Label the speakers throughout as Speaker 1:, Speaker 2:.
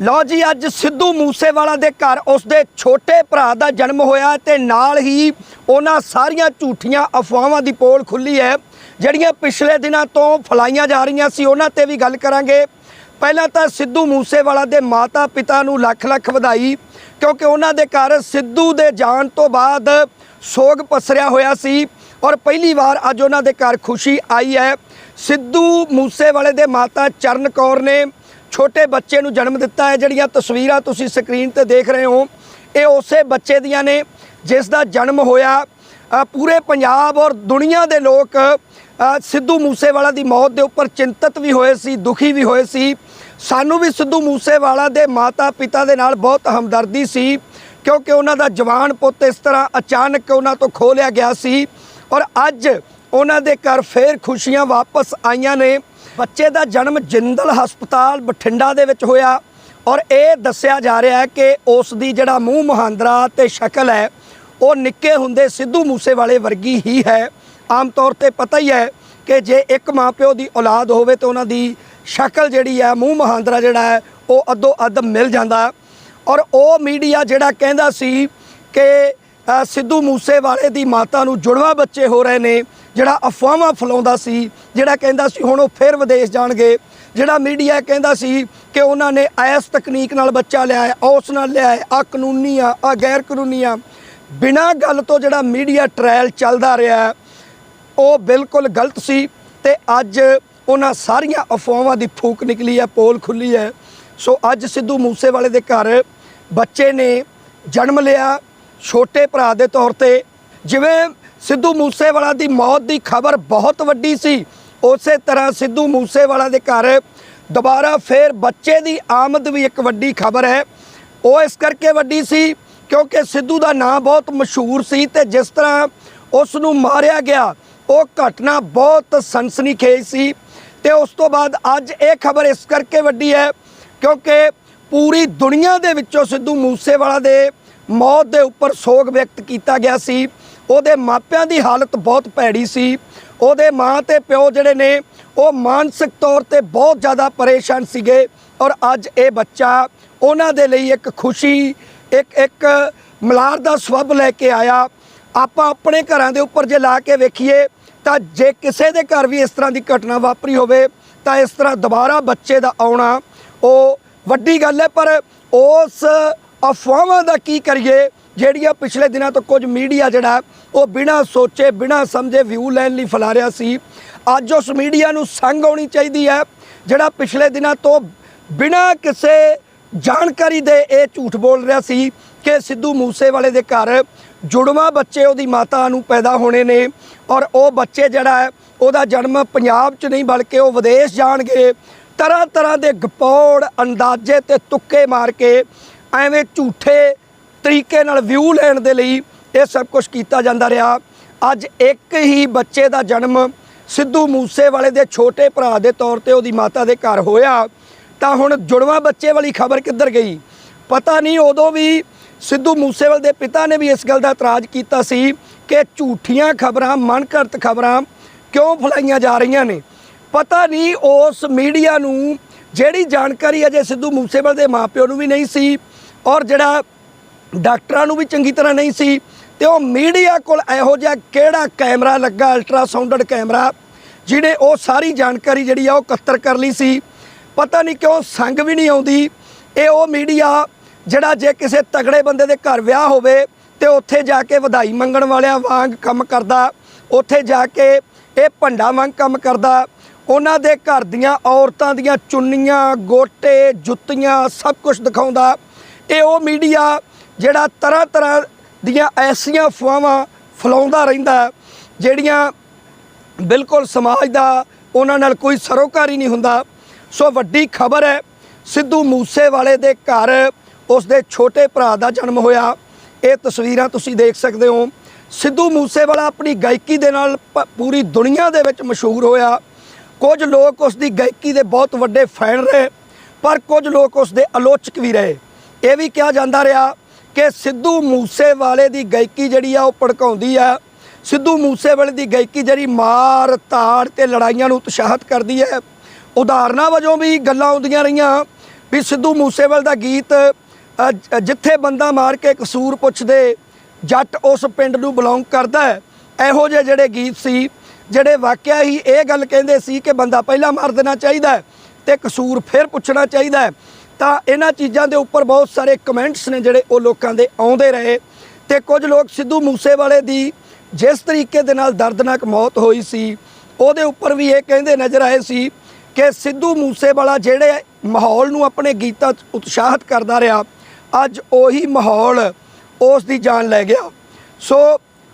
Speaker 1: ਲਓ ਜੀ, ਅੱਜ ਸਿੱਧੂ ਮੂਸੇਵਾਲਾ ਦੇ ਘਰ ਉਸਦੇ ਛੋਟੇ ਭਰਾ ਦਾ ਜਨਮ ਹੋਇਆ ਤੇ ਨਾਲ ਹੀ ਉਹਨਾਂ ਸਾਰੀਆਂ ਝੂਠੀਆਂ ਅਫਵਾਹਾਂ ਦੀ ਪੋਲ ਖੁੱਲੀ ਹੈ, ਜਿਹੜੀਆਂ ਪਿਛਲੇ ਦਿਨਾਂ ਤੋਂ ਫਲਾਈਆਂ ਜਾ ਰਹੀਆਂ ਸੀ। ਉਹਨਾਂ ਤੇ ਵੀ ਗੱਲ ਕਰਾਂਗੇ। ਪਹਿਲਾਂ ਤਾਂ ਸਿੱਧੂ ਮੂਸੇਵਾਲਾ ਦੇ ਮਾਤਾ ਪਿਤਾ ਨੂੰ ਲੱਖ ਲੱਖ ਵਧਾਈ, ਕਿਉਂਕਿ ਉਹਨਾਂ ਦੇ ਘਰ ਸਿੱਧੂ ਦੇ ਜਾਣ ਤੋਂ ਬਾਅਦ ਸੋਗ ਪਸਰਿਆ ਹੋਇਆ ਸੀ ਔਰ ਪਹਿਲੀ ਵਾਰ ਅੱਜ ਉਹਨਾਂ ਦੇ ਘਰ ਖੁਸ਼ੀ ਆਈ ਹੈ। ਸਿੱਧੂ ਮੂਸੇਵਾਲੇ ਦੇ ਮਾਤਾ ਚਰਨ ਕੌਰ ਨੇ ਛੋਟੇ ਬੱਚੇ ਨੂੰ ਜਨਮ ਦਿੱਤਾ ਹੈ, ਜਿਹੜੀਆਂ ਤਸਵੀਰਾਂ ਤੁਸੀਂ ਸਕਰੀਨ ਤੇ ਦੇਖ ਰਹੇ ਹੋ, ਇਹ ਉਸੇ ਬੱਚੇ ਦੀਆਂ ਨੇ, ਜਿਸ ਦਾ ਜਨਮ ਹੋਇਆ ਪੂਰੇ ਪੰਜਾਬ ਔਰ ਦੁਨੀਆ ਦੇ ਲੋਕ ਸਿੱਧੂ ਮੂਸੇਵਾਲਾ ਦੀ ਮੌਤ ਦੇ ਉੱਪਰ ਚਿੰਤਤ ਵੀ ਹੋਏ ਸੀ, ਦੁਖੀ ਵੀ ਹੋਏ ਸੀ। ਸਾਨੂੰ ਵੀ ਸਿੱਧੂ ਮੂਸੇਵਾਲਾ ਦੇ ਮਾਤਾ ਪਿਤਾ ਦੇ ਨਾਲ ਬਹੁਤ ਹਮਦਰਦੀ ਸੀ, ਕਿਉਂਕਿ ਉਹਨਾਂ ਦਾ ਜਵਾਨ ਪੁੱਤ ਇਸ ਤਰ੍ਹਾਂ ਅਚਾਨਕ ਉਹਨਾਂ ਤੋਂ ਖੋਹ ਲਿਆ ਗਿਆ ਸੀ ਔਰ ਅੱਜ ਉਹਨਾਂ ਦੇ ਘਰ ਫੇਰ ਖੁਸ਼ੀਆਂ ਵਾਪਸ ਆਈਆਂ ਨੇ। ਬੱਚੇ ਦਾ ਜਨਮ ਜਿੰਦਲ ਹਸਪਤਾਲ ਬਠਿੰਡਾ ਦੇ ਵਿੱਚ ਹੋਇਆ ਔਰ ਇਹ ਦੱਸਿਆ ਜਾ ਰਿਹਾ ਹੈ ਕਿ ਉਸ ਦੀ ਜਿਹੜਾ ਮੂੰਹ ਮਹਾਂਦਰਾ ਤੇ ਸ਼ਕਲ ਹੈ, ਉਹ ਨਿੱਕੇ ਹੁੰਦੇ ਸਿੱਧੂ ਮੂਸੇਵਾਲੇ ਵਰਗੀ ਹੀ ਹੈ। ਆਮ ਤੌਰ ਤੇ ਪਤਾ ਹੀ ਹੈ ਕਿ ਜੇ ਇੱਕ ਮਾਪਿਓ ਦੀ ਔਲਾਦ ਹੋਵੇ ਤਾਂ ਉਹਨਾਂ ਦੀ ਸ਼ਕਲ ਜਿਹੜੀ ਹੈ, ਮੂੰਹ ਮਹਾਂਦਰਾ ਜਿਹੜਾ ਹੈ, ਉਹ ਅੱਧੋ ਅੱਧ ਮਿਲ ਜਾਂਦਾ। ਔਰ ਉਹ ਮੀਡੀਆ ਜਿਹੜਾ ਕਹਿੰਦਾ ਸੀ ਕਿ ਸਿੱਧੂ ਮੂਸੇਵਾਲੇ ਦੀ ਮਾਤਾ ਨੂੰ ਜੁੜਵਾ ਬੱਚੇ ਹੋ ਰਹੇ ਨੇ ਜਿਹੜਾ ਅਫਵਾਹਾਂ ਫਲਾਉਂਦਾ ਸੀ, ਜਿਹੜਾ ਕਹਿੰਦਾ ਸੀ ਹੁਣ ਉਹ ਫਿਰ ਵਿਦੇਸ਼ ਜਾਣਗੇ, ਜਿਹੜਾ ਮੀਡੀਆ ਕਹਿੰਦਾ ਸੀ ਕਿ ਉਹਨਾਂ ਨੇ ਐਸ ਤਕਨੀਕ ਨਾਲ ਬੱਚਾ ਲਿਆ ਹੈ, ਉਸ ਨਾਲ ਲਿਆ ਹੈ ਆ ਕਾਨੂੰਨੀ ਆ ਆ ਗੈਰ ਕਾਨੂੰਨੀ ਆ ਬਿਨਾਂ ਗੱਲ ਤੋਂ ਜਿਹੜਾ ਮੀਡੀਆ ਟ੍ਰਾਇਲ ਚੱਲਦਾ ਰਿਹਾ ਉਹ ਬਿਲਕੁਲ ਗਲਤ ਸੀ ਤੇ ਅੱਜ ਉਹਨਾਂ ਸਾਰੀਆਂ ਅਫਵਾਹਾਂ ਦੀ ਫੂਕ ਨਿਕਲੀ ਹੈ, ਪੋਲ ਖੁੱਲੀ ਹੈ। ਸੋ ਅੱਜ ਸਿੱਧੂ ਮੂਸੇਵਾਲੇ ਦੇ ਘਰ ਬੱਚੇ ਨੇ ਜਨਮ ਲਿਆ, ਛੋਟੇ ਭਰਾ ਦੇ ਤੌਰ ਤੇ, ਜਿਵੇਂ ਸਿੱਧੂ ਮੂਸੇਵਾਲਾ ਦੀ ਮੌਤ ਦੀ ਖਬਰ ਬਹੁਤ ਵੱਡੀ ਸੀ। ਉਸੇ ਤਰ੍ਹਾਂ ਸਿੱਧੂ ਮੂਸੇਵਾਲਾ ਦੇ ਘਰ ਦੁਬਾਰਾ ਫੇਰ ਬੱਚੇ ਦੀ ਆਮਦ ਵੀ ਇੱਕ ਵੱਡੀ ਖਬਰ ਹੈ। ਉਹ ਇਸ ਕਰਕੇ ਵੱਡੀ ਸੀ ਕਿਉਂਕਿ ਸਿੱਧੂ ਦਾ ਨਾਂ ਬਹੁਤ ਮਸ਼ਹੂਰ ਸੀ ਤੇ ਜਿਸ ਤਰ੍ਹਾਂ ਉਸ ਨੂੰ ਮਾਰਿਆ ਗਿਆ, ਉਹ ਘਟਨਾ ਬਹੁਤ ਸਨਸਨੀਖੇਜ ਸੀ। ਤੇ ਉਸ ਤੋਂ ਬਾਅਦ ਅੱਜ ਇਹ ਖਬਰ ਇਸ ਕਰਕੇ ਵੱਡੀ ਹੈ ਕਿਉਂਕਿ ਪੂਰੀ ਦੁਨੀਆ ਦੇ ਵਿੱਚੋਂ ਸਿੱਧੂ ਮੂਸੇਵਾਲਾ ਦੇ ਮੌਤ ਦੇ ਉੱਪਰ ਸੋਗ ਵਿਅਕਤ ਕੀਤਾ ਗਿਆ ਸੀ। ਉਹਦੇ ਮਾਪਿਆਂ ਦੀ ਹਾਲਤ ਬਹੁਤ ਭੈੜੀ ਸੀ। ਉਹਦੇ ਮਾਂ ਤੇ ਪਿਓ ਜਿਹੜੇ ਨੇ, ਉਹ ਮਾਨਸਿਕ ਤੌਰ ਤੇ ਬਹੁਤ ਜ਼ਿਆਦਾ ਪਰੇਸ਼ਾਨ ਸੀਗੇ ਔਰ ਅੱਜ ਇਹ ਬੱਚਾ ਉਹਨਾਂ ਦੇ ਲਈ ਇੱਕ ਖੁਸ਼ੀ, ਇੱਕ ਇੱਕ ਮਲਾਰ ਦਾ ਸਵੱਬ ਲੈ ਕੇ ਆਇਆ। ਆਪਾਂ ਆਪਣੇ ਘਰਾਂ ਦੇ ਉੱਪਰ ਜੇ ਲਾ ਕੇ ਵੇਖੀਏ, ਤਾਂ ਜੇ ਕਿਸੇ ਦੇ ਘਰ ਵੀ ਇਸ ਤਰ੍ਹਾਂ ਦੀ ਘਟਨਾ ਵਾਪਰੀ ਹੋਵੇ, ਤਾਂ ਇਸ ਤਰ੍ਹਾਂ ਦੁਬਾਰਾ ਬੱਚੇ ਦਾ ਆਉਣਾ ਉਹ ਵੱਡੀ ਗੱਲ ਹੈ। ਪਰ ਉਸ ਅਫਵਾਹਾਂ ਦਾ ਕੀ ਕਰੀਏ ਜਿਹੜੀਆਂ ਪਿਛਲੇ ਦਿਨਾਂ ਤੋਂ ਕੁਝ ਮੀਡੀਆ ਜਿਹੜਾ, ਉਹ ਬਿਨਾਂ ਸੋਚੇ, ਬਿਨਾਂ ਸਮਝੇ ਵਿਊ ਲੈਣ ਲਈ ਫੈਲਾ ਰਿਹਾ ਸੀ। ਅੱਜ ਉਸ ਮੀਡੀਆ ਨੂੰ ਸੰਗ ਆਉਣੀ ਚਾਹੀਦੀ ਹੈ, ਜਿਹੜਾ ਪਿਛਲੇ ਦਿਨਾਂ ਤੋਂ ਬਿਨਾਂ ਕਿਸੇ ਜਾਣਕਾਰੀ ਦੇ ਇਹ ਝੂਠ ਬੋਲ ਰਿਹਾ ਸੀ ਕਿ ਸਿੱਧੂ ਮੂਸੇਵਾਲੇ ਦੇ ਘਰ ਜੁੜਵਾ ਬੱਚੇ ਉਹਦੀ ਮਾਤਾ ਨੂੰ ਪੈਦਾ ਹੋਣੇ ਨੇ ਔਰ ਉਹ ਬੱਚੇ ਜਿਹੜਾ ਹੈ, ਉਹਦਾ ਜਨਮ ਪੰਜਾਬ 'ਚ ਨਹੀਂ ਬਲਕਿ ਉਹ ਵਿਦੇਸ਼ ਜਾਣਗੇ। ਤਰ੍ਹਾਂ ਤਰ੍ਹਾਂ ਦੇ ਗਪੌੜ, ਅੰਦਾਜ਼ੇ ਤੇ ਤੁੱਕੇ ਮਾਰ ਕੇ ਐਵੇਂ ਝੂਠੇ ਤਰੀਕੇ ਨਾਲ ਵਿਊ ਲੈਣ ਦੇ ਲਈ ਇਹ ਸਭ ਕੁਝ ਕੀਤਾ ਜਾਂਦਾ ਰਿਹਾ। ਅੱਜ ਇੱਕ ਹੀ ਬੱਚੇ ਦਾ ਜਨਮ ਸਿੱਧੂ ਮੂਸੇਵਾਲੇ ਦੇ ਛੋਟੇ ਭਰਾ ਦੇ ਤੌਰ ਤੇ ਉਹਦੀ ਮਾਤਾ ਦੇ ਘਰ ਹੋਇਆ। ਤਾਂ ਹੁਣ ਜੁੜਵਾ ਬੱਚੇ ਵਾਲੀ ਖਬਰ ਕਿੱਧਰ ਗਈ? ਪਤਾ ਨਹੀਂ ਉਦੋਂ ਵੀ ਸਿੱਧੂ ਮੂਸੇਵਾਲੇ ਦੇ ਪਿਤਾ ਨੇ ਵੀ ਇਸ ਗੱਲ ਦਾ ਇਤਰਾਜ਼ ਕੀਤਾ ਸੀ ਕਿ ਝੂਠੀਆਂ ਖਬਰਾਂ ਮਨਘੜਤ ਖਬਰਾਂ ਕਿਉਂ ਫਲਾਈਆਂ ਜਾ ਰਹੀਆਂ ਨੇ? ਪਤਾ ਨਹੀਂ ਉਸ ਮੀਡੀਆ ਨੂੰ ਜਿਹੜੀ ਜਾਣਕਾਰੀ ਅਜੇ ਸਿੱਧੂ ਮੂਸੇਵਾਲੇ ਦੇ ਮਾਪਿਓ ਨੂੰ ਵੀ ਨਹੀਂ ਸੀ ਔਰ ਜਿਹੜਾ ਡਾਕਟਰਾਂ ਨੂੰ ਵੀ ਚੰਗੀ ਤਰ੍ਹਾਂ ਨਹੀਂ ਸੀ ਤੇ ਉਹ ਮੀਡੀਆ ਕੋਲ ਇਹੋ ਜਿਹਾ ਕਿਹੜਾ ਕੈਮਰਾ ਲੱਗਾ ਅਲਟਰਾਸਾਊਂਡਡ ਕੈਮਰਾ, ਜਿਹਨੇ ਉਹ ਸਾਰੀ ਜਾਣਕਾਰੀ ਜਿਹੜੀ ਆ ਉਹ ਇਕੱਤਰ ਕਰ ਲਈ ਸੀ। ਪਤਾ ਨਹੀਂ ਕਿਉਂ ਸੰਗ ਵੀ ਨਹੀਂ ਆਉਂਦੀ। ਇਹ ਉਹ ਮੀਡੀਆ ਜਿਹੜਾ ਜੇ ਕਿਸੇ ਤਗੜੇ ਬੰਦੇ ਦੇ ਘਰ ਵਿਆਹ ਹੋਵੇ ਤੇ ਉੱਥੇ ਜਾ ਕੇ ਵਧਾਈ ਮੰਗਣ ਵਾਲਿਆਂ ਵਾਂਗ ਕੰਮ ਕਰਦਾ, ਉੱਥੇ ਜਾ ਕੇ ਇਹ ਭੰਡਾ ਵਾਂਗ ਕੰਮ ਕਰਦਾ। ਉਹਨਾਂ ਦੇ ਘਰ ਦੀਆਂ ਔਰਤਾਂ ਦੀਆਂ ਚੁੰਨੀਆਂ, ਗੋਟੇ, ਜੁੱਤੀਆਂ ਸਭ ਕੁਝ ਦਿਖਾਉਂਦਾ। ਇਹ ਉਹ ਮੀਡੀਆ ਜਿਹੜਾ ਤਰ੍ਹਾਂ ਤਰ੍ਹਾਂ ਦੀਆਂ ਐਸੀਆਂ ਅਫਵਾਹਾਂ ਫੈਲਾਉਂਦਾ ਰਹਿੰਦਾ ਜਿਹੜੀਆਂ ਬਿਲਕੁਲ ਸਮਾਜ ਦਾ ਉਹਨਾਂ ਨਾਲ ਕੋਈ ਸਰੋਕਾਰ ਹੀ ਨਹੀਂ ਹੁੰਦਾ। ਸੋ ਵੱਡੀ ਖਬਰ ਹੈ, ਸਿੱਧੂ ਮੂਸੇਵਾਲੇ ਦੇ ਘਰ ਉਸ ਦੇ ਛੋਟੇ ਭਰਾ ਦਾ ਜਨਮ ਹੋਇਆ। ਇਹ ਤਸਵੀਰਾਂ ਤੁਸੀਂ ਦੇਖ ਸਕਦੇ ਹੋ। ਸਿੱਧੂ ਮੂਸੇਵਾਲਾ ਆਪਣੀ ਗਾਇਕੀ ਦੇ ਨਾਲ ਪ- ਪੂਰੀ ਦੁਨੀਆ ਦੇ ਵਿੱਚ ਮਸ਼ਹੂਰ ਹੋਇਆ। ਕੁਝ ਲੋਕ ਉਸ ਦੀ ਗਾਇਕੀ ਦੇ ਬਹੁਤ ਵੱਡੇ ਫੈਨ ਰਹੇ, ਪਰ ਕੁਝ ਲੋਕ ਉਸ ਦੇ ਆਲੋਚਕ ਵੀ ਰਹੇ। ਇਹ ਵੀ ਕਿਹਾ ਜਾਂਦਾ ਰਿਹਾ ਕਿ ਸਿੱਧੂ ਮੂਸੇਵਾਲੇ ਦੀ ਗਾਇਕੀ ਜਿਹੜੀ ਆ ਉਹ ਭੜਕਾਉਂਦੀ ਆ। ਸਿੱਧੂ ਮੂਸੇਵਾਲੇ ਦੀ ਗਾਇਕੀ ਜਿਹੜੀ ਮਾਰ ਤਾੜ ਤੇ ਲੜਾਈਆਂ ਨੂੰ ਉਤਸ਼ਾਹਿਤ ਕਰਦੀ ਹੈ ਉਦਾਹਰਨਾਂ ਵਜੋਂ ਵੀ ਗੱਲਾਂ ਆਉਂਦੀਆਂ ਰਹੀਆਂ ਵੀ ਸਿੱਧੂ ਮੂਸੇਵਾਲ ਦਾ ਗੀਤ ਜਿੱਥੇ ਬੰਦਾ ਮਾਰ ਕੇ ਕਸੂਰ ਪੁੱਛਦੇ, ਜੱਟ ਉਸ ਪਿੰਡ ਨੂੰ ਬਿਲੋਂਗ ਕਰਦਾ ਹੈ ਇਹੋ ਜਿਹੇ ਜਿਹੜੇ ਗੀਤ ਸੀ, ਜਿਹੜੇ ਵਾਕਿਆ ਹੀ ਇਹ ਗੱਲ ਕਹਿੰਦੇ ਸੀ ਕਿ ਬੰਦਾ ਪਹਿਲਾਂ ਮਾਰ ਦੇਣਾ ਚਾਹੀਦਾ ਹੈ ਤੇ ਕਸੂਰ ਫਿਰ ਪੁੱਛਣਾ ਚਾਹੀਦਾ ਤਾਂ ਇਹਨਾਂ ਚੀਜ਼ਾਂ ਦੇ ਉੱਪਰ ਬਹੁਤ ਸਾਰੇ ਕਮੈਂਟਸ ਨੇ ਜਿਹੜੇ ਉਹ ਲੋਕਾਂ ਦੇ ਆਉਂਦੇ ਰਹੇ ਤੇ ਕੁਝ ਲੋਕ ਸਿੱਧੂ ਮੂਸੇਵਾਲੇ ਦੀ ਜਿਸ ਤਰੀਕੇ ਦੇ ਨਾਲ ਦਰਦਨਾਕ ਮੌਤ ਹੋਈ ਸੀ, ਉਹਦੇ ਉੱਪਰ ਵੀ ਇਹ ਕਹਿੰਦੇ ਨਜ਼ਰ ਆਏ ਸੀ ਕਿ ਸਿੱਧੂ ਮੂਸੇਵਾਲਾ ਜਿਹੜੇ ਮਾਹੌਲ ਨੂੰ ਆਪਣੇ ਗੀਤਾਂ 'ਚ ਉਤਸ਼ਾਹਿਤ ਕਰਦਾ ਰਿਹਾ, ਅੱਜ ਉਹੀ ਮਾਹੌਲ ਉਸ ਦੀ ਜਾਨ ਲੈ ਗਿਆ। ਸੋ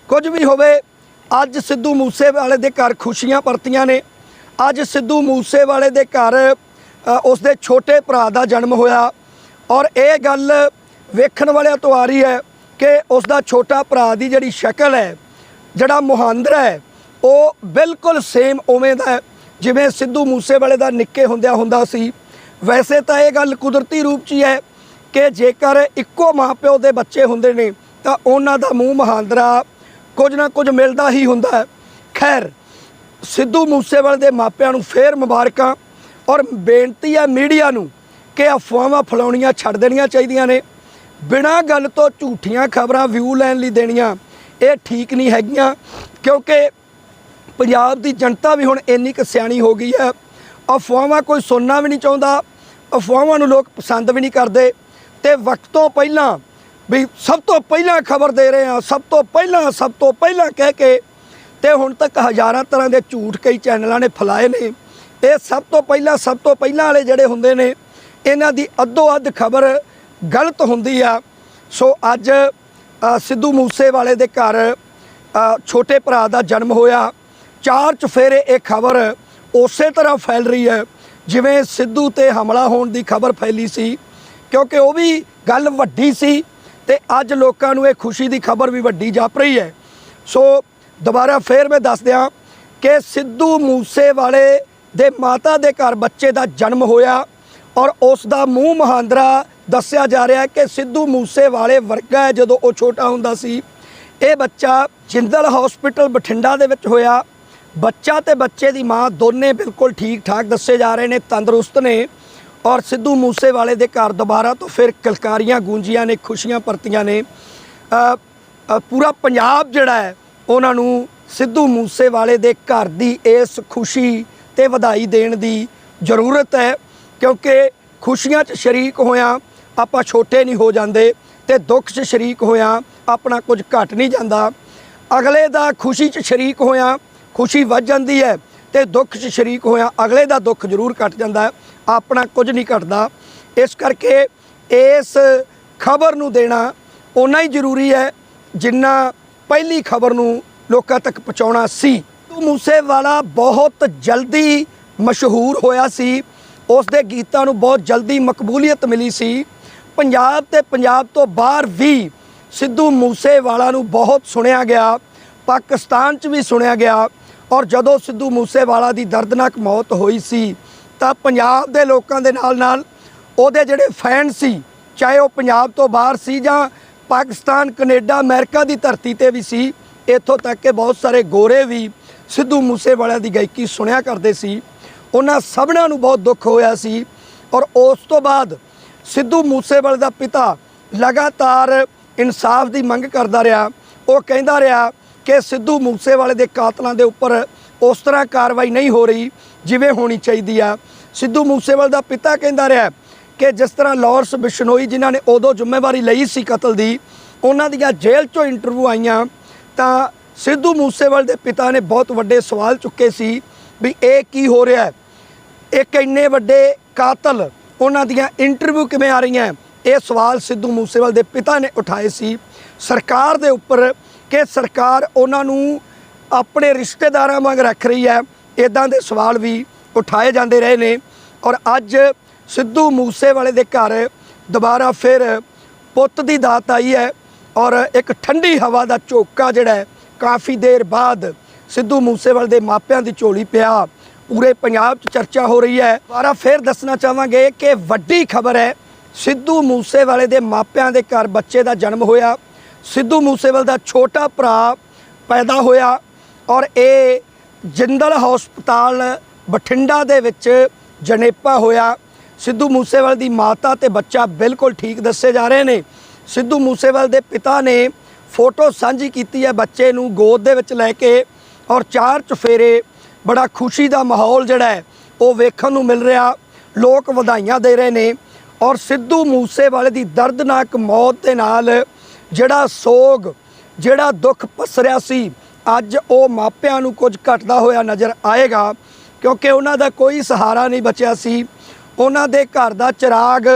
Speaker 1: ਕੁਝ ਵੀ ਹੋਵੇ, ਅੱਜ ਸਿੱਧੂ ਮੂਸੇਵਾਲੇ ਦੇ ਘਰ ਖੁਸ਼ੀਆਂ ਪਰਤੀਆਂ ਨੇ, ਅੱਜ ਸਿੱਧੂ ਮੂਸੇਵਾਲੇ ਦੇ ਘਰ ਉਸ ਦੇ ਛੋਟੇ ਭਰਾ ਦਾ ਜਨਮ ਹੋਇਆ। ਔਰ ਇਹ ਗੱਲ ਵੇਖਣ ਵਾਲਿਆਂ ਤੋਂ ਆ ਰਹੀ ਹੈ ਕਿ ਉਸ ਦਾ ਛੋਟਾ ਭਰਾ ਦੀ ਜਿਹੜੀ ਸ਼ਕਲ ਹੈ, ਜਿਹੜਾ ਮੁਹਾਂਦਰਾ ਹੈ, ਉਹ ਬਿਲਕੁਲ ਸੇਮ ਉਵੇਂ ਦਾ ਜਿਵੇਂ ਸਿੱਧੂ ਮੂਸੇਵਾਲੇ ਦਾ ਨਿੱਕੇ ਹੁੰਦਿਆਂ ਹੁੰਦਾ ਸੀ। ਵੈਸੇ ਤਾਂ ਇਹ ਗੱਲ ਕੁਦਰਤੀ ਰੂਪ 'ਚ ਹੀ ਹੈ ਕਿ ਜੇਕਰ ਇੱਕੋ ਮਾਪਿਓ ਦੇ ਬੱਚੇ ਹੁੰਦੇ ਨੇ, ਤਾਂ ਉਹਨਾਂ ਦਾ ਮੂੰਹ ਮਹਾਂਦਰਾ ਕੁਝ ਨਾ ਕੁਝ ਮਿਲਦਾ ਹੀ ਹੁੰਦਾ ਹੈ। ਖੈਰ, ਸਿੱਧੂ ਮੂਸੇਵਾਲੇ ਦੇ ਮਾਪਿਆਂ ਨੂੰ ਫੇਰ ਮੁਬਾਰਕਾਂ। ਔਰ ਬੇਨਤੀ ਹੈ ਮੀਡੀਆ ਨੂੰ ਕਿ ਅਫਵਾਹਾਂ ਫਲਾਉਣੀਆਂ ਛੱਡ ਦੇਣੀਆਂ ਚਾਹੀਦੀਆਂ ਨੇ। ਬਿਨਾਂ ਗੱਲ ਤੋਂ ਝੂਠੀਆਂ ਖਬਰਾਂ ਵਿਊ ਲੈਣ ਲਈ ਦੇਣੀਆਂ, ਇਹ ਠੀਕ ਨਹੀਂ ਹੈਗੀਆਂ, ਕਿਉਂਕਿ ਪੰਜਾਬ ਦੀ ਜਨਤਾ ਵੀ ਹੁਣ ਇੰਨੀ ਕੁ ਸਿਆਣੀ ਹੋ ਗਈ ਹੈ। ਅਫਵਾਹਾਂ ਕੋਈ ਸੁਣਨਾ ਵੀ ਨਹੀਂ ਚਾਹੁੰਦਾ, ਅਫਵਾਹਾਂ ਨੂੰ ਲੋਕ ਪਸੰਦ ਵੀ ਨਹੀਂ ਕਰਦੇ ਤੇ ਵਕਤ ਤੋਂ ਪਹਿਲਾਂ ਵੀ ਸਭ ਤੋਂ ਪਹਿਲਾਂ ਖਬਰ ਦੇ ਰਹੇ ਹਾਂ, ਸਭ ਤੋਂ ਪਹਿਲਾਂ, ਸਭ ਤੋਂ ਪਹਿਲਾਂ ਕਹਿ ਕੇ ਤੇ ਹੁਣ ਤੱਕ ਹਜ਼ਾਰਾਂ ਤਰ੍ਹਾਂ ਦੇ ਝੂਠ ਕਈ ਚੈਨਲਾਂ ਨੇ ਫੈਲਾਏ ਨੇ। ਇਹ ਸਭ ਤੋਂ ਪਹਿਲਾਂ ਸਭ ਤੋਂ ਪਹਿਲਾਂ ਵਾਲੇ ਜਿਹੜੇ ਹੁੰਦੇ ਨੇ ਇਹਨਾਂ ਦੀ ਅੱਧੋ ਅੱਧ ਖਬਰ ਗਲਤ ਹੁੰਦੀ ਆ। ਸੋ ਅੱਜ ਅ, ਸਿੱਧੂ ਮੂਸੇਵਾਲੇ ਦੇ ਘਰ ਛੋਟੇ ਭਰਾ ਦਾ ਜਨਮ ਹੋਇਆ। ਚਾਰ ਚਫੇਰੇ ਇਹ ਖਬਰ ਉਸੇ ਤਰ੍ਹਾਂ ਫੈਲ ਰਹੀ ਹੈ ਜਿਵੇਂ ਸਿੱਧੂ ਤੇ ਹਮਲਾ ਹੋਣ ਦੀ ਖਬਰ ਫੈਲੀ ਸੀ। ਕਿਉਂਕਿ ਉਹ ਵੀ ਗੱਲ ਵੱਡੀ ਸੀ ਤੇ ਅੱਜ ਲੋਕਾਂ ਨੂੰ ਇਹ ਖੁਸ਼ੀ ਦੀ ਖਬਰ ਵੀ ਵੱਡੀ ਜਾਪ ਰਹੀ ਹੈ। ਸੋ ਦੁਬਾਰਾ ਫੇਰ ਮੈਂ ਦੱਸ ਦਿਆਂ ਕਿ ਸਿੱਧੂ ਮੂਸੇਵਾਲੇ ਦੇ ਮਾਤਾ ਦੇ ਘਰ ਬੱਚੇ ਦਾ ਜਨਮ ਹੋਇਆ ਔਰ ਉਸ ਦਾ ਮੂੰਹ ਮਹਾਂਦਰਾ ਦੱਸਿਆ ਜਾ ਰਿਹਾ ਹੈ ਕਿ ਸਿੱਧੂ ਮੂਸੇਵਾਲੇ ਵਰਗਾ ਹੈ ਜਦੋਂ ਉਹ ਛੋਟਾ ਹੁੰਦਾ ਸੀ। ਇਹ ਬੱਚਾ ਜਿੰਦਲ ਹਸਪੀਟਲ ਬਠਿੰਡਾ ਦੇ ਵਿੱਚ ਹੋਇਆ। ਬੱਚਾ ਤੇ ਬੱਚੇ ਦੀ ਮਾਂ ਦੋਨੇ ਬਿਲਕੁਲ ਠੀਕ ਠਾਕ ਦੱਸੇ ਜਾ ਰਹੇ ਨੇ, ਤੰਦਰੁਸਤ ਨੇ ਔਰ ਸਿੱਧੂ ਮੂਸੇਵਾਲੇ ਦੇ ਘਰ ਦੁਬਾਰਾ ਤੋਂ ਫਿਰ ਕਿਲਕਾਰੀਆਂ, ਗੂੰਜੀਆਂ ਨੇ, ਖੁਸ਼ੀਆਂ ਪਰਤੀਆਂ ਨੇ। ਪੂਰਾ ਪੰਜਾਬ ਜਿਹੜਾ ਹੈ, ਉਹਨਾਂ ਨੂੰ ਸਿੱਧੂ ਮੂਸੇਵਾਲੇ ਦੇ ਘਰ ਦੀ ਇਸ ਖੁਸ਼ੀ ਤੇ ਵਧਾਈ ਦੇਣ ਦੀ ਜ਼ਰੂਰਤ ਹੈ, ਕਿਉਂਕਿ ਖੁਸ਼ੀਆਂ 'ਚ ਸ਼ਰੀਕ ਹੋਇਆਂ ਆਪਾਂ ਛੋਟੇ ਨਹੀਂ ਹੋ ਜਾਂਦੇ ਤੇ ਦੁੱਖ 'ਚ ਸ਼ਰੀਕ ਹੋਇਆ ਆਪਣਾ ਕੁਝ ਘਟ ਨਹੀਂ ਜਾਂਦਾ। ਅਗਲੇ ਦਾ ਖੁਸ਼ੀ 'ਚ ਸ਼ਰੀਕ ਹੋਇਆ ਖੁਸ਼ੀ ਵੱਧ ਜਾਂਦੀ ਹੈ ਤੇ ਦੁੱਖ 'ਚ ਸ਼ਰੀਕ ਹੋਇਆਂ ਅਗਲੇ ਦਾ ਦੁੱਖ ਜ਼ਰੂਰ ਘਟ ਜਾਂਦਾ ਆਪਣਾ ਕੁਝ ਨਹੀਂ ਘਟਦਾ। ਇਸ ਕਰਕੇ ਇਸ ਖਬਰ ਨੂੰ ਦੇਣਾ ਓਨਾ ਹੀ ਜ਼ਰੂਰੀ ਹੈ ਜਿੰਨਾ ਪਹਿਲੀ ਖਬਰ ਨੂੰ ਲੋਕਾਂ ਤੱਕ ਪਹੁੰਚਾਉਣਾ ਸੀ। ਸਿੱਧੂ ਮੂਸੇਵਾਲਾ ਬਹੁਤ ਜਲਦੀ ਮਸ਼ਹੂਰ ਹੋਇਆ ਸੀ। ਉਸ ਦੇ ਗੀਤਾਂ ਨੂੰ ਬਹੁਤ ਜਲਦੀ ਮਕਬੂਲੀਅਤ ਮਿਲੀ ਸੀ। ਪੰਜਾਬ ਤੇ ਪੰਜਾਬ ਤੋਂ ਬਾਹਰ ਵੀ ਸਿੱਧੂ ਮੂਸੇਵਾਲਾ ਨੂੰ ਬਹੁਤ ਸੁਣਿਆ ਗਿਆ। ਪਾਕਿਸਤਾਨ 'ਚ ਵੀ ਸੁਣਿਆ ਗਿਆ। ਔਰ ਜਦੋਂ ਸਿੱਧੂ ਮੂਸੇਵਾਲਾ ਦੀ ਦਰਦਨਾਕ ਮੌਤ ਹੋਈ ਸੀ, ਤਾਂ ਪੰਜਾਬ ਦੇ ਲੋਕਾਂ ਦੇ ਨਾਲ ਨਾਲ ਉਹਦੇ ਜਿਹੜੇ ਫੈਨ ਸੀ, ਚਾਹੇ ਉਹ ਪੰਜਾਬ ਤੋਂ ਬਾਹਰ ਸੀ ਜਾਂ ਪਾਕਿਸਤਾਨ, ਕੈਨੇਡਾ, ਅਮਰੀਕਾ ਦੀ ਧਰਤੀ ਤੇ ਵੀ ਸੀ, ਇੱਥੋਂ ਤੱਕ ਕਿ ਬਹੁਤ ਸਾਰੇ ਗੋਰੇ ਵੀ ਸਿੱਧੂ ਮੂਸੇਵਾਲਾ ਦੀ ਗਾਇਕੀ ਸੁਣਿਆ ਕਰਦੇ ਸੀ। ਉਹਨਾਂ ਸਭਨਾਂ ਨੂੰ ਬਹੁਤ ਦੁੱਖ ਹੋਇਆ ਸੀ ਔਰ ਉਸ ਤੋਂ ਬਾਅਦ ਸਿੱਧੂ ਮੂਸੇਵਾਲੇ ਦਾ ਪਿਤਾ ਲਗਾਤਾਰ ਇਨਸਾਫ ਦੀ ਮੰਗ ਕਰਦਾ ਰਿਹਾ। ਉਹ ਕਹਿੰਦਾ ਰਿਹਾ ਕਿ ਸਿੱਧੂ ਮੂਸੇਵਾਲੇ ਦੇ ਕਾਤਲਾਂ ਦੇ ਉੱਪਰ ਉਸ ਤਰ੍ਹਾਂ ਕਾਰਵਾਈ ਨਹੀਂ ਹੋ ਰਹੀ ਜਿਵੇਂ ਹੋਣੀ ਚਾਹੀਦੀ ਆ। ਸਿੱਧੂ ਮੂਸੇਵਾਲੇ ਦਾ ਪਿਤਾ ਕਹਿੰਦਾ ਰਿਹਾ ਕਿ ਜਿਸ ਤਰ੍ਹਾਂ ਲਾਰੈਂਸ ਬਿਸ਼ਨੋਈ ਜਿਨ੍ਹਾਂ ਨੇ ਉਦੋਂ ਜ਼ਿੰਮੇਵਾਰੀ ਲਈ ਸੀ ਕਤਲ ਦੀ, ਉਹਨਾਂ ਦੀਆਂ ਜੇਲ੍ਹ ਚੋਂ ਇੰਟਰਵਿਊ ਆਈਆਂ ਤਾਂ ਸਿੱਧੂ ਮੂਸੇਵਾਲੇ ਦੇ ਪਿਤਾ ਨੇ ਬਹੁਤ ਵੱਡੇ ਸਵਾਲ ਚੁੱਕੇ ਸੀ ਵੀ ਇਹ ਕੀ ਹੋ ਰਿਹਾ ਹੈ। ਇੱਕ ਇੰਨੇ ਵੱਡੇ ਕਾਤਲ ਉਹਨਾਂ ਦੀਆਂ ਇੰਟਰਵਿਊ ਕਿਵੇਂ ਆ ਰਹੀਆਂ ਇਹ ਸਵਾਲ ਸਿੱਧੂ ਮੂਸੇਵਾਲ ਦੇ ਪਿਤਾ ਨੇ ਉਠਾਏ ਸੀ। ਸਰਕਾਰ ਦੇ ਉੱਪਰ ਕਿ ਸਰਕਾਰ ਉਹਨਾਂ ਨੂੰ ਆਪਣੇ ਰਿਸ਼ਤੇਦਾਰਾਂ ਵਾਂਗ ਰੱਖ ਰਹੀ ਹੈ ਇਦਾਂ ਦੇ ਸਵਾਲ ਵੀ ਉਠਾਏ ਜਾਂਦੇ ਰਹੇ ਨੇ। ਔਰ ਅੱਜ ਸਿੱਧੂ ਮੂਸੇਵਾਲੇ ਦੇ ਘਰ ਦੁਬਾਰਾ ਫਿਰ ਪੁੱਤ ਦੀ ਦਾਤ ਆਈ ਹੈ ਔਰ ਇੱਕ ਠੰਡੀ ਹਵਾ ਦਾ ਝੋਕਾ ਜਿਹੜਾ ਹੈ ਕਾਫੀ ਦੇਰ ਬਾਅਦ ਸਿੱਧੂ ਮੂਸੇਵਾਲੇ ਦੇ ਮਾਪਿਆਂ ਦੀ ਝੋਲੀ ਪਿਆ। ਪੂਰੇ ਪੰਜਾਬ 'ਚ ਚਰਚਾ ਹੋ ਰਹੀ ਹੈ। ਦੁਬਾਰਾ ਫੇਰ ਦੱਸਣਾ ਚਾਹਾਂਗੇ ਕਿ ਵੱਡੀ ਖਬਰ ਹੈ, ਸਿੱਧੂ ਮੂਸੇਵਾਲੇ ਦੇ ਮਾਪਿਆਂ ਦੇ ਘਰ ਬੱਚੇ ਦਾ ਜਨਮ ਹੋਇਆ। ਸਿੱਧੂ ਮੂਸੇਵਾਲੇ ਦਾ ਛੋਟਾ ਭਰਾ ਪੈਦਾ ਹੋਇਆ ਔਰ ਇਹ ਜਿੰਦਲ ਹਸਪਤਾਲ ਬਠਿੰਡਾ ਦੇ ਵਿੱਚ ਜਣੇਪਾ ਹੋਇਆ। ਸਿੱਧੂ ਮੂਸੇਵਾਲ ਦੀ ਮਾਤਾ ਤੇ ਬੱਚਾ ਬਿਲਕੁਲ ਠੀਕ ਦੱਸੇ ਜਾ ਰਹੇ ਨੇ। ਸਿੱਧੂ ਮੂਸੇਵਾਲ ਦੇ ਪਿਤਾ ਨੇ ਫੋਟੋ ਸਾਂਝੀ ਕੀਤੀ ਹੈ ਬੱਚੇ ਨੂੰ ਗੋਦ ਦੇ ਵਿੱਚ ਲੈ ਕੇ ਔਰ ਚਾਰ ਚਫੇਰੇ, ਬੜਾ ਖੁਸ਼ੀ ਦਾ ਮਾਹੌਲ ਜਿਹੜਾ ਹੈ, ਉਹ ਵੇਖਣ ਨੂੰ ਮਿਲ ਰਿਹਾ। ਲੋਕ ਵਧਾਈਆਂ ਦੇ ਰਹੇ ਨੇ ਔਰ ਸਿੱਧੂ ਮੂਸੇਵਾਲੇ ਦੀ ਦਰਦਨਾਕ ਮੌਤ ਦੇ ਨਾਲ ਜਿਹੜਾ ਸੋਗ, ਜਿਹੜਾ ਦੁੱਖ ਪਸਰਿਆ ਸੀ, ਅੱਜ ਉਹ ਮਾਪਿਆਂ ਨੂੰ ਕੁਝ ਘਟਦਾ ਹੋਇਆ ਨਜ਼ਰ ਆਏਗਾ ਕਿਉਂਕਿ ਉਹਨਾਂ ਦਾ ਕੋਈ ਸਹਾਰਾ ਨਹੀਂ ਬਚਿਆ ਸੀ। ਉਹਨਾਂ ਦੇ ਘਰ ਦਾ ਚਿਰਾਗ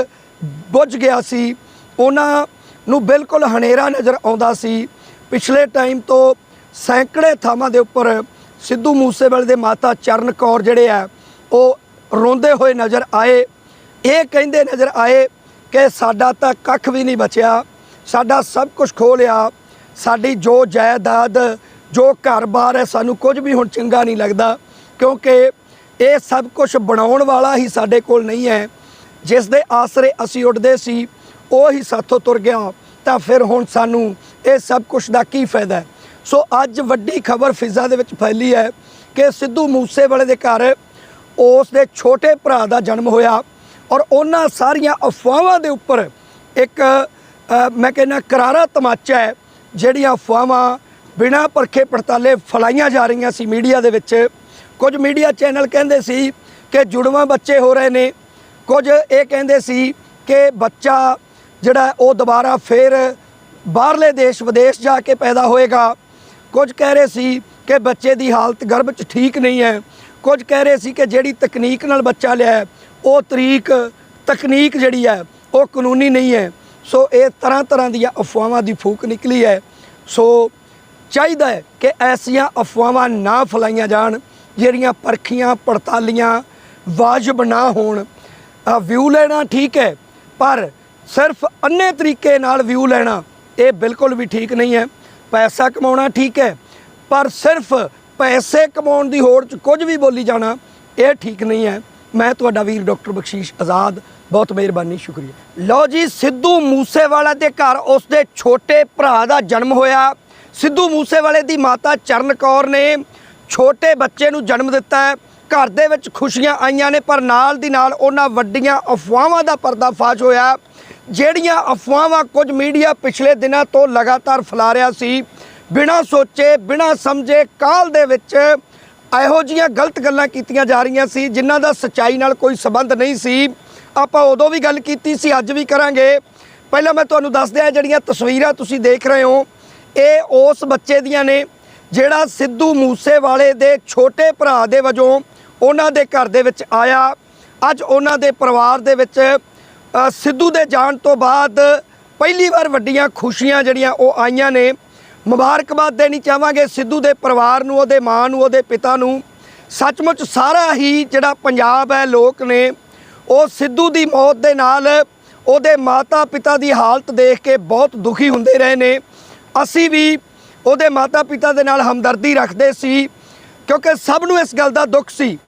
Speaker 1: ਬੁਝ ਗਿਆ ਸੀ। ਉਹਨਾਂ ਨੂੰ ਬਿਲਕੁਲ ਹਨੇਰਾ ਨਜ਼ਰ ਆਉਂਦਾ ਸੀ। ਪਿਛਲੇ ਟਾਈਮ ਤੋਂ ਸੈਂਕੜੇ ਥਾਵਾਂ ਦੇ ਉੱਪਰ ਸਿੱਧੂ ਮੂਸੇਵਾਲੇ ਦੇ ਮਾਤਾ ਚਰਨ ਕੌਰ ਜਿਹੜੇ ਆ, ਉਹ ਰੋਂਦੇ ਹੋਏ ਨਜ਼ਰ ਆਏ। ਇਹ ਕਹਿੰਦੇ ਨਜ਼ਰ ਆਏ ਕਿ ਸਾਡਾ ਤਾਂ ਕੱਖ ਵੀ ਨਹੀਂ ਬਚਿਆ। ਸਾਡਾ ਸਭ ਕੁਝ ਖੋ ਲਿਆ। ਸਾਡੀ ਜੋ ਜਾਇਦਾਦ, ਜੋ ਘਰ-ਬਾਰ ਹੈ, ਸਾਨੂੰ ਕੁਝ ਵੀ ਹੁਣ ਚੰਗਾ ਨਹੀਂ ਲੱਗਦਾ। ਕਿਉਂਕਿ ਇਹ ਸਭ ਕੁਝ ਬਣਾਉਣ ਵਾਲਾ ਹੀ ਸਾਡੇ ਕੋਲ ਨਹੀਂ ਹੈ। ਜਿਸ ਦੇ ਆਸਰੇ ਅਸੀਂ ਉੱਡਦੇ ਸੀ। ਉਹ ਹੀ ਸਾਥੋਂ ਤੁਰ ਗਿਆ ਤਾਂ ਫਿਰ ਹੁਣ ਸਾਨੂੰ ਇਹ ਸਭ ਕੁਝ ਦਾ ਕੀ ਫਾਇਦਾ ਸੋ ਅੱਜ ਵੱਡੀ ਖਬਰ ਫਿਜ਼ਾ ਦੇ ਵਿੱਚ ਫੈਲੀ ਹੈ ਕਿ ਸਿੱਧੂ ਮੂਸੇਵਾਲੇ ਦੇ ਘਰ ਉਸ ਦੇ ਛੋਟੇ ਭਰਾ ਦਾ ਜਨਮ ਹੋਇਆ ਔਰ ਉਹਨਾਂ ਸਾਰੀਆਂ ਅਫਵਾਹਾਂ ਦੇ ਉੱਪਰ ਇੱਕ ਮੈਂ ਕਹਿੰਦਾ ਕਰਾਰਾ ਤਮਾਚਾ ਹੈ, ਜਿਹੜੀਆਂ ਅਫਵਾਹਾਂ ਬਿਨਾਂ ਪਰਖੇ ਪੜਤਾਲੇ ਫਲਾਈਆਂ ਜਾ ਰਹੀਆਂ ਸੀ ਮੀਡੀਆ ਦੇ ਵਿੱਚ। ਕੁਝ ਮੀਡੀਆ ਚੈਨਲ ਕਹਿੰਦੇ ਸੀ ਕਿ ਜੁੜਵਾਂ ਬੱਚੇ ਹੋ ਰਹੇ ਨੇ, ਕੁਝ ਇਹ ਕਹਿੰਦੇ ਸੀ ਕਿ ਬੱਚਾ ਜਿਹੜਾ ਉਹ ਦੁਬਾਰਾ ਫਿਰ ਬਾਹਰਲੇ ਦੇਸ਼, ਵਿਦੇਸ਼ ਜਾ ਕੇ ਪੈਦਾ ਹੋਏਗਾ। ਕੁਝ ਕਹਿ ਰਹੇ ਸੀ ਕਿ ਬੱਚੇ ਦੀ ਹਾਲਤ ਗਰਭ 'ਚ ਠੀਕ ਨਹੀਂ ਹੈ। ਕੁਝ ਕਹਿ ਰਹੇ ਸੀ ਕਿ ਜਿਹੜੀ ਤਕਨੀਕ ਨਾਲ ਬੱਚਾ ਲਿਆ ਉਹ ਤਰੀਕ, ਤਕਨੀਕ ਜਿਹੜੀ ਹੈ, ਉਹ ਕਾਨੂੰਨੀ ਨਹੀਂ ਹੈ। ਸੋ ਇਹ ਤਰ੍ਹਾਂ ਤਰ੍ਹਾਂ ਦੀਆਂ ਅਫਵਾਹਾਂ ਦੀ ਫੂਕ ਨਿਕਲੀ ਹੈ। ਸੋ ਚਾਹੀਦਾ ਹੈ ਕਿ ਐਸੀਆਂ ਅਫਵਾਹਾਂ ਨਾ ਫਲਾਈਆਂ ਜਾਣ, ਜਿਹੜੀਆਂ ਪਰਖੀਆਂ, ਪੜਤਾਲੀਆਂ ਵਾਜਬ ਨਾ ਹੋਣ। ਵਿਊ ਲੈਣਾ ਠੀਕ ਹੈ, ਪਰ ਸਿਰਫ ਅੰਨੇ ਤਰੀਕੇ ਨਾਲ ਵਿਊ ਲੈਣਾ, ਇਹ ਬਿਲਕੁਲ ਵੀ ਠੀਕ ਨਹੀਂ ਹੈ। ਪੈਸਾ ਕਮਾਉਣਾ ਠੀਕ ਹੈ, ਪਰ ਸਿਰਫ ਪੈਸੇ ਕਮਾਉਣ ਦੀ ਹੋੜ 'ਚ ਕੁਝ ਵੀ ਬੋਲੀ ਜਾਣਾ, ਇਹ ਠੀਕ ਨਹੀਂ ਹੈ। ਮੈਂ ਤੁਹਾਡਾ ਵੀਰ ਡਾਕਟਰ ਬਖਸ਼ੀਸ਼ ਆਜ਼ਾਦ, ਬਹੁਤ ਮਿਹਰਬਾਨੀ, ਸ਼ੁਕਰੀਆ। ਲਓ ਜੀ, ਸਿੱਧੂ ਮੂਸੇਵਾਲਾ ਦੇ ਘਰ ਉਸਦੇ ਛੋਟੇ ਭਰਾ ਦਾ ਜਨਮ ਹੋਇਆ। ਸਿੱਧੂ ਮੂਸੇਵਾਲੇ ਦੀ ਮਾਤਾ ਚਰਨ ਕੌਰ ਨੇ ਛੋਟੇ ਬੱਚੇ ਨੂੰ ਜਨਮ ਦਿੱਤਾ ਹੈ। ਘਰ ਦੇ ਵਿੱਚ ਖੁਸ਼ੀਆਂ ਆਈਆਂ ਨੇ, ਪਰ ਨਾਲ ਦੀ ਨਾਲ ਉਹਨਾਂ ਵੱਡੀਆਂ ਅਫਵਾਹਾਂ ਦਾ ਪਰਦਾਫਾਸ਼ ਹੋਇਆ। ਜਿਹੜੀਆਂ ਅਫਵਾਹਾਂ ਕੁਝ ਮੀਡੀਆ ਪਿਛਲੇ ਦਿਨਾਂ ਤੋਂ ਲਗਾਤਾਰ ਫੈਲਾ ਰਿਹਾ ਸੀ, ਬਿਨਾਂ ਸੋਚੇ, ਬਿਨਾਂ ਸਮਝੇ ਕਾਲ ਦੇ ਵਿੱਚ ਇਹੋ ਜੀਆਂ ਗਲਤ ਗੱਲਾਂ ਕੀਤੀਆਂ ਜਾ ਰਹੀਆਂ ਸੀ, ਜਿਨ੍ਹਾਂ ਦਾ ਸੱਚਾਈ ਨਾਲ ਕੋਈ ਸਬੰਧ ਨਹੀਂ ਸੀ। ਆਪਾਂ ਉਦੋਂ ਵੀ ਗੱਲ ਕੀਤੀ ਸੀ, ਅੱਜ ਵੀ ਕਰਾਂਗੇ। ਪਹਿਲਾਂ ਮੈਂ ਤੁਹਾਨੂੰ ਦੱਸ ਦਿਆਂ ਜਿਹੜੀਆਂ ਤਸਵੀਰਾਂ ਤੁਸੀਂ ਦੇਖ ਰਹੇ ਹੋ। ਇਹ ਉਸ ਬੱਚੇ ਦੀਆਂ ਨੇ, ਜਿਹੜਾ ਸਿੱਧੂ ਮੂਸੇਵਾਲੇ ਦੇ ਛੋਟੇ ਭਰਾ ਦੇ ਵਜੋਂ ਉਹਨਾਂ ਦੇ ਘਰ ਦੇ ਵਿੱਚ ਆਇਆ। ਅੱਜ ਉਹਨਾਂ ਦੇ ਪਰਿਵਾਰ ਦੇ ਵਿੱਚ ਸਿੱਧੂ ਦੇ ਜਾਣ ਤੋਂ ਬਾਅਦ ਪਹਿਲੀ ਵਾਰ ਵੱਡੀਆਂ ਖੁਸ਼ੀਆਂ ਜਿਹੜੀਆਂ ਉਹ ਆਈਆਂ ਨੇ। ਮੁਬਾਰਕਬਾਦ ਦੇਣੀ ਚਾਹਾਂਗੇ ਸਿੱਧੂ ਦੇ ਪਰਿਵਾਰ ਨੂੰ, ਉਹਦੇ ਮਾਂ ਨੂੰ, ਉਹਦੇ ਪਿਤਾ ਨੂੰ। ਸੱਚਮੁੱਚ ਸਾਰਾ ਹੀ ਜਿਹੜਾ ਪੰਜਾਬ ਹੈ, ਲੋਕ ਨੇ, ਉਹ ਸਿੱਧੂ ਦੀ ਮੌਤ ਦੇ ਨਾਲ ਉਹਦੇ ਮਾਤਾ ਪਿਤਾ ਦੀ ਹਾਲਤ ਦੇਖ ਕੇ ਬਹੁਤ ਦੁਖੀ ਹੁੰਦੇ ਰਹੇ ਨੇ। ਅਸੀਂ ਵੀ ਉਹਦੇ ਮਾਤਾ ਪਿਤਾ ਦੇ ਨਾਲ ਹਮਦਰਦੀ ਰੱਖਦੇ ਸੀ, ਕਿਉਂਕਿ ਸਭ ਨੂੰ ਇਸ ਗੱਲ ਦਾ ਦੁੱਖ ਸੀ।